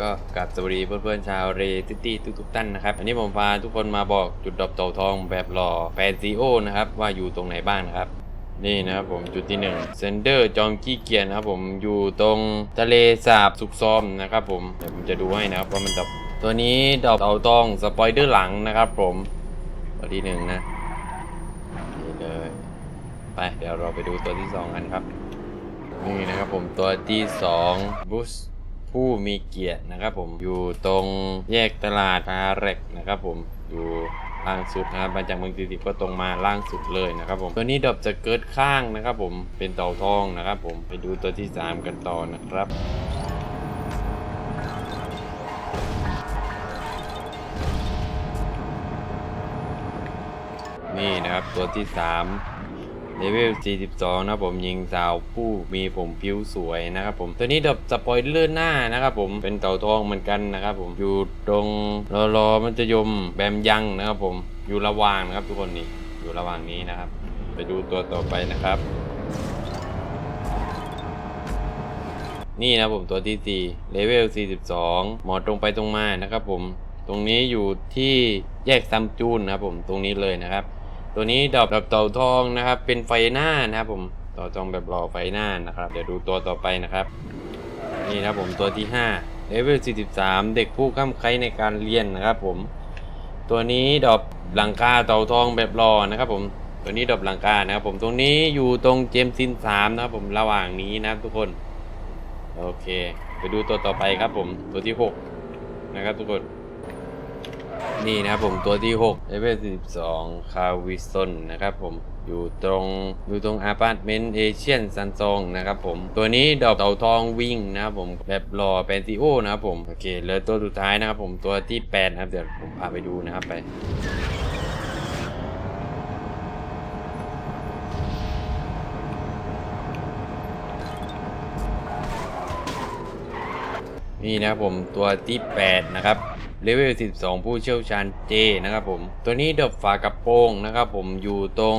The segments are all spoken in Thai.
ก็กราบสวัสดีเพื่อนๆชาวเรติตี้ทุกๆท่านนะครับ อันนี้ผมพาทุกคนมาบอกจุดดรอปเต่าทองแบบหล่อแฟนซีโอนะครับว่าอยู่ตรงไหนบ้างนะครับ นี่นะครับผมจุดที่1เซนเดอร์จองกี้เกียร์นะครับผมอยู่ตรงทะเลสาบสุกซอมนะครับผมเดี๋ยวผมจะดูให้นะครับว่ามันดรอปตัวนี้ดรอปเต่าทองสปอยเดอร์หลังนะครับผมตัวที่หนึ่งนะนี่เลยไปเดี๋ยวเราไปดูตัวที่สองกันครับ นี่นะครับผมตัวที่2บุส ผู้มีเกียรตินะครับผมอยู่ตรงแยกตลาดพาเร็กนะครับผมอยู่ล่างสุดนะครับมาจากเมืองตีติก็ตรงมาล่างสุดเลยนะครับผมตัวนี้ดอปจะเกิดข้างนะครับผมเป็นเต่าทองนะครับผมไปดูตัวที่ 3 กันต่อนะครับนี่นะครับตัวที่ 3 เลเวล 42 นะผมยิงสาวผู้มีผมผิวสวยนะครับผมตัวนี้ดับสปอยเลือร์หน้านะครับผมเป็นเต่าทองเหมือนกันนะครับผมอยู่ตรงรอรอมันจะยมแบมยังนะครับผมอยู่ระหว่างนะครับทุกคนนี่อยู่ระหว่างนี้นะครับ ไปดูตัวต่อไปนะครับ นี่นะผมตัวที่4เลเวล 42 หมอตรงไปตรงมานะครับผมตรงนี้อยู่ที่แยกซัมจูนนะครับผมตรงนี้เลยนะครับ ตัวนี้ดอกดอกเต่าทองนะครับเป็นไฟหน้านะครับผมเต่าทองแบบหล่อไฟหน้านะครับ เดี๋ยวดูตัวต่อไปนะครับ นี่นะครับผมตัวที่5เลเวล43 เด็กผู้ข้ามไคล้ในการเรียนนะครับผม ตัวนี้ดอกหลังคาเต่าทองแบบหล่อนะครับผมตัวนี้ดอกหลังคานะครับผมตรงนี้อยู่ตรงเจมซิน3นะครับผมระหว่างนี้นะครับทุกคนโอเค ไปดูตัวต่อไปครับผมตัวที่ 6 นะครับทุกคน นี่นะครับผมตัวที่6 level 42คาวิซนนะครับผมอยู่ตรงอยู่ตรงอาพาร์ตเมนต์เอเชียนซันซองนะครับผมตัวนี้ดอกเต่าทองวิ่งนะครับผมแบบรอแปนซิโอนะครับผมโอเคเหลือตัวสุดท้ายนะครับผมตัวที่ 8 นะครับเดี๋ยวผมพาไปดูนะครับไป นี่นะครับผมตัวที่ 8 นะครับเลเวล 12 ผู้เชี่ยวชาญเจนะครับผม ตัวนี้ดอกฝากระโปรงนะครับผมอยู่ตรง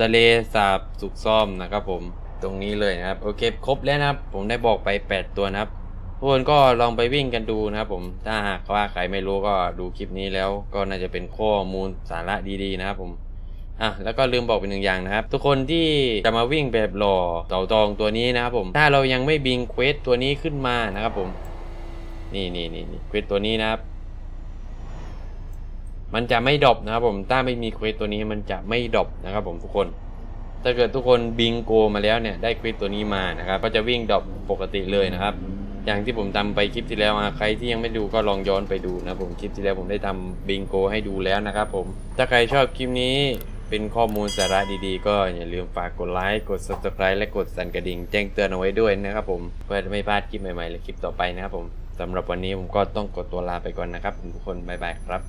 ทะเลสาบสุกซ่อมนะครับผมตรงนี้เลยนะครับโอเคครบแล้วนะครับ ผมได้บอกไป 8 ตัวนะครับทุกคนก็ลองไปวิ่งกันดูนะครับผมถ้าหากว่าใครไม่รู้ก็ดูคลิปนี้แล้ว ก็น่าจะเป็นข้อมูลสาระดีๆนะครับผมอะแล้วก็ลืมบอกไปหนึ่งอย่างนะครับ ทุกคนที่จะมาวิ่งแบบหล่อเต่าตองตัวนี้นะครับผม ถ้าเรายังไม่บิงเควสตัวนี้ขึ้นมานะครับผม นี่นี่นี่นี่เควสตัวนี้นะครับ มันจะไม่ดรอปนะครับผมถ้าไม่มีเควสตัวนี้มันจะไม่ดรอปนะครับผมทุกคน ถ้าเกิดทุกคนบิงโกมาแล้วเนี่ยได้เควสตัวนี้มานะครับ ก็จะวิ่งดรอปปกติเลยนะครับ อย่างที่ผมทำไปคลิปที่แล้วอะใครที่ยังไม่ดูก็ลองย้อนไปดูนะผมคลิปที่แล้วผมได้ทำบิงโกให้ดูแล้วนะครับผมถ้าใครชอบคลิปนี้เป็นข้อมูลสาระดีๆ ก็อย่าลืมฝากกดไลค์ กด subscribe และกดสั่นกระดิ่งแจ้งเตือนเอาไว้ด้วยนะครับผม เพื่อไม่พลาดคลิปใหม่ๆ และคลิปต่อไปนะครับผม สำหรับวันนี้ผมก็ต้องกดตัวลาไปก่อนนะครับ ทุกคนบ๊ายบายครับ